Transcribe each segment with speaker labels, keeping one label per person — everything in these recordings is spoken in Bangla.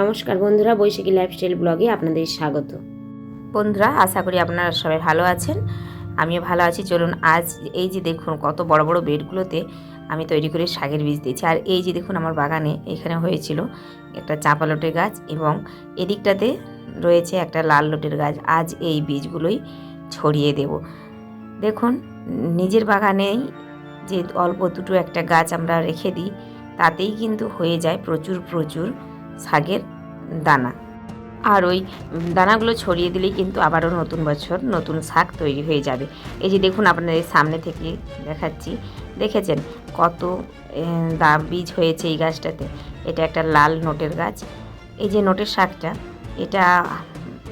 Speaker 1: নমস্কার বন্ধুরা, বৈশাখী লাইফস্টাইল ব্লগে আপনাদের স্বাগত। বন্ধুরা, আশা করি আপনারা সবাই ভালো আছেন। আমিও ভালো আছি। চলুন আজ এই যে দেখুন, কত বড় বড় বেডগুলোতে আমি তৈরি করে শাকের বীজ দিয়েছি। আর এই যে দেখুন আমার বাগানে এখানে হয়েছিল একটা চাঁপা লটের গাছ এবং এদিকটাতে রয়েছে একটা লাল লটের গাছ। আজ এই বীজগুলোই ছড়িয়ে দেব। দেখুন, নিজের বাগানেই যে অল্প দুটো একটা গাছ আমরা রেখে দিই, তাতেই কিন্তু হয়ে যায় প্রচুর প্রচুর শাকের দানা। আর ওই দানাগুলো ছড়িয়ে দিলেই কিন্তু আবারও নতুন বছর নতুন শাক তৈরি হয়ে যাবে। এই যে দেখুন আপনাদের সামনে থেকে দেখাচ্ছি, দেখেছেন কত দা বীজ হয়েছে এই গাছটাতে। এটা একটা লাল নোটের গাছ। এই যে নোটের শাকটা, এটা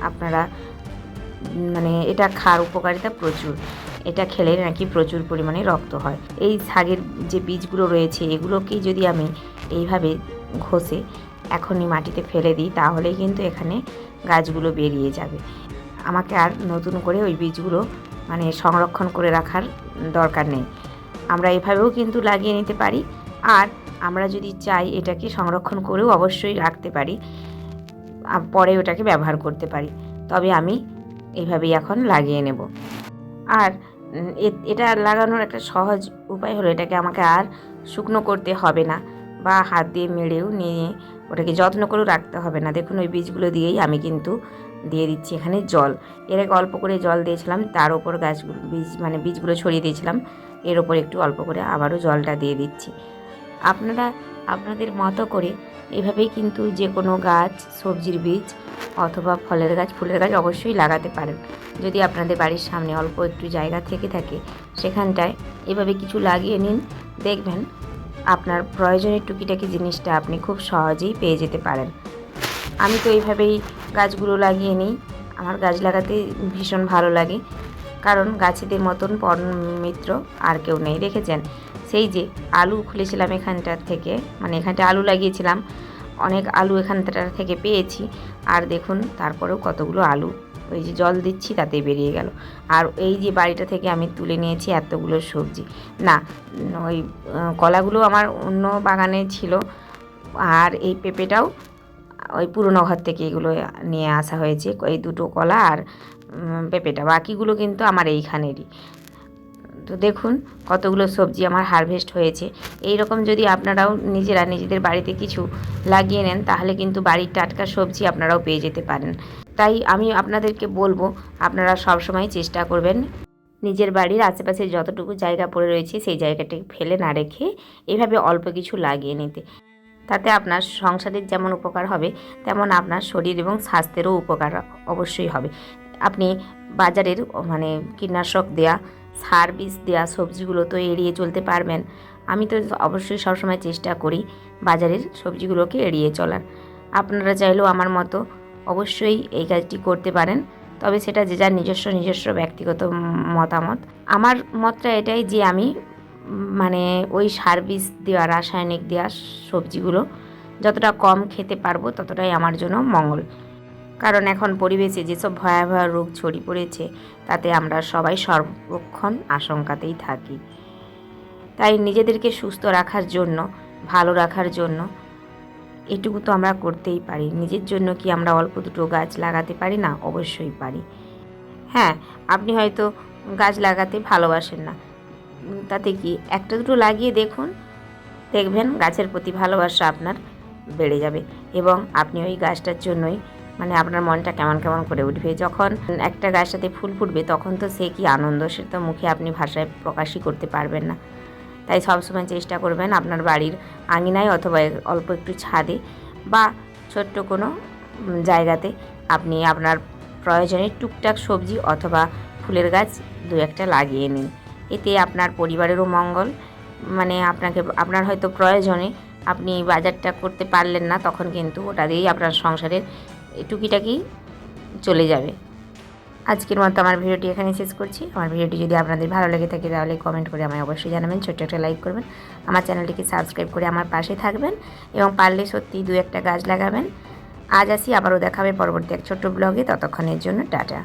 Speaker 1: আপনারা মানে এটা খাওয়ার উপকারিতা প্রচুর। এটা খেলে নাকি প্রচুর পরিমাণে রক্ত হয়। এই শাকের যে বীজগুলো রয়েছে এগুলোকেই যদি আমি এইভাবে ঘষে এখনই মাটিতে ফেলে দিই, তাহলেই কিন্তু এখানে গাছগুলো বেরিয়ে যাবে। আমাকে আর নতুন করে ওই বীজগুলো মানে সংরক্ষণ করে রাখার দরকার নেই। আমরা এভাবেও কিন্তু লাগিয়ে নিতে পারি, আর আমরা যদি চাই এটাকে সংরক্ষণ করেও অবশ্যই রাখতে পারি পরে ওটাকে ব্যবহার করতে পারি। তবে আমি এভাবেই এখন লাগিয়ে নেব। আর এটা লাগানোর একটা সহজ উপায় হলো এটাকে আমাকে আর শুকনো করতে হবে না বা হাত দিয়ে মেরেও নিয়ে ওটাকে যত্ন করেও রাখতে হবে না। দেখুন, ওই বীজগুলো দিয়েই আমি কিন্তু দিয়ে দিচ্ছি এখানে জল। এর আগে অল্প করে জল দিয়েছিলাম, তার উপর গাছগুলো, বীজ মানে বীজগুলো ছড়িয়ে দিয়েছিলাম, এর ওপর একটু অল্প করে আবারও জলটা দিয়ে দিচ্ছি। আপনারা, আপনাদের মতো করে এভাবেই কিন্তু যে কোনো গাছ, সবজির বীজ অথবা ফলের গাছ, ফুলের গাছ অবশ্যই লাগাতে পারেন। যদি আপনাদের বাড়ির সামনে অল্প একটু জায়গা থেকে থাকে, সেখানটায় এভাবে কিছু লাগিয়ে নিন। দেখবেন আপনার প্রয়োজনের টুকিটাকি জিনিসটা আপনি খুব সহজেই পেয়ে যেতে পারেন। আমি তো এইভাবেই গাছগুলো লাগিয়ে নিই। আমার গাছ লাগাতে ভীষণ ভালো লাগে। কারণ গাছেদের মতন পর মিত্র আর কেউ নেই। দেখেছেন? সেই যে আলু খুলেছিলাম এখানটার থেকে মানে এখানটা আলু লাগিয়েছিলাম, অনেক আলু এখানটার থেকে পেয়েছি। আর দেখুন, তারপরেও কতগুলো আলু। ওই যে জল দিচ্ছি, তাতেই বেরিয়ে গেল। আর এই যে বাড়িটা থেকে আমি তুলে নিয়েছি এতগুলো সবজি। না, ওই কলাগুলো আমার অন্য বাগানে ছিল। আর এই পেঁপেটাও ওই পুরনো ঘর থেকে এগুলো নিয়ে আসা হয়েছে। এই দুটো কলা আর পেঁপেটা। বাকিগুলো কিন্তু আমার এইখানেরই। তো দেখুন কতগুলো সবজি আমার হারভেস্ট হয়েছে। এই রকম যদি আপনারাও নিজেরা নিজেদের বাড়িতে কিছু লাগিয়ে নেন, তাহলে কিন্তু বাড়ির টাটকা সবজি আপনারাও পেয়ে যেতে পারেন। তাই আমি আপনাদেরকে বলব, আপনারা সবসময় চেষ্টা করবেন নিজের বাড়ির আশেপাশে যতটুকু জায়গা পড়ে রয়েছে, সেই জায়গাটি ফেলে না রেখে এভাবে অল্প কিছু লাগিয়ে নিতে। তাতে আপনার সংসারের যেমন উপকার হবে, তেমন আপনার শরীর এবং স্বাস্থ্যেরও উপকার অবশ্যই হবে। আপনি বাজারের মানে কীটনাশক দেয়া সার বীজ দেওয়া সবজিগুলো তো এড়িয়ে চলতে পারবেন। আমি তো অবশ্যই সবসময় চেষ্টা করি বাজারের সবজিগুলোকে এড়িয়ে চলার। আপনারা চাইলেও আমার মতো অবশ্যই এই কাজটি করতে পারেন, তবে সেটা যে যার নিজস্ব নিজস্ব ব্যক্তিগত মতামত। আমার মতটা এটাই যে আমি মানে ওই সার বীজ দেওয়া রাসায়নিক দেওয়া সবজিগুলো যতটা কম খেতে পারব ততটাই আমার জন্য মঙ্গল। কারণ এখন পরিবেশে যেসব ভয়াবহ রোগ ছড়িয়ে পড়েছে, তাতে আমরা সবাই সর্বক্ষণ আশঙ্কাতেই থাকি। তাই নিজেদেরকে সুস্থ রাখার জন্য, ভালো রাখার জন্য এটুকু তো আমরা করতেই পারি। নিজের জন্য কি আমরা অল্প দুটো গাছ লাগাতে পারি? না, অবশ্যই পারি। হ্যাঁ আপনি হয়তো গাছ লাগাতে ভালোবাসেন না। তাতে কি? একটা দুটো লাগিয়ে দেখুন, দেখবেন গাছের প্রতি ভালোবাসা আপনার বেড়ে যাবে এবং আপনি ওই গাছটার জন্যই মানে আপনার মনটা কেমন কেমন করে উঠবে। যখন একটা গাছটাতে ফুল ফুটবে, তখন তো সে কি আনন্দ, সে তো মুখে আপনি ভাষায় প্রকাশই করতে পারবেন না। তাই সবসময় চেষ্টা করবেন আপনার বাড়ির আঙিনায় অথবা অল্প একটু ছাদে বা ছোট্ট কোনো জায়গাতে আপনি আপনার প্রয়োজনে টুকটাক সবজি অথবা ফুলের গাছ দু একটা লাগিয়ে নিন। এতে আপনার পরিবারেরও মঙ্গল মানে আপনাকে, আপনার হয়তো প্রয়োজনে আপনি বাজারটা করতে পারলেন না, তখন কিন্তু ওটা দিয়েই আপনার সংসারের টুকিটাকি চলে যাবে। আজকের মতো আমার ভিডিওটি এখানে শেষ করছি। আমার ভিডিওটি যদি আপনাদের ভালো লেগে থাকে তাহলে কমেন্ট করে আমায় অবশ্যই জানাবেন, ছোট্ট একটা লাইক করবেন, আমার চ্যানেলটিকে সাবস্ক্রাইব করে আমার পাশে থাকবেন এবং পারলে সত্যি দু একটা গাছ লাগাবেন। আজ আসি, আবারও দেখাবে পরবর্তী এক ছোট্ট ব্লগে ততক্ষণের জন্য টাটা।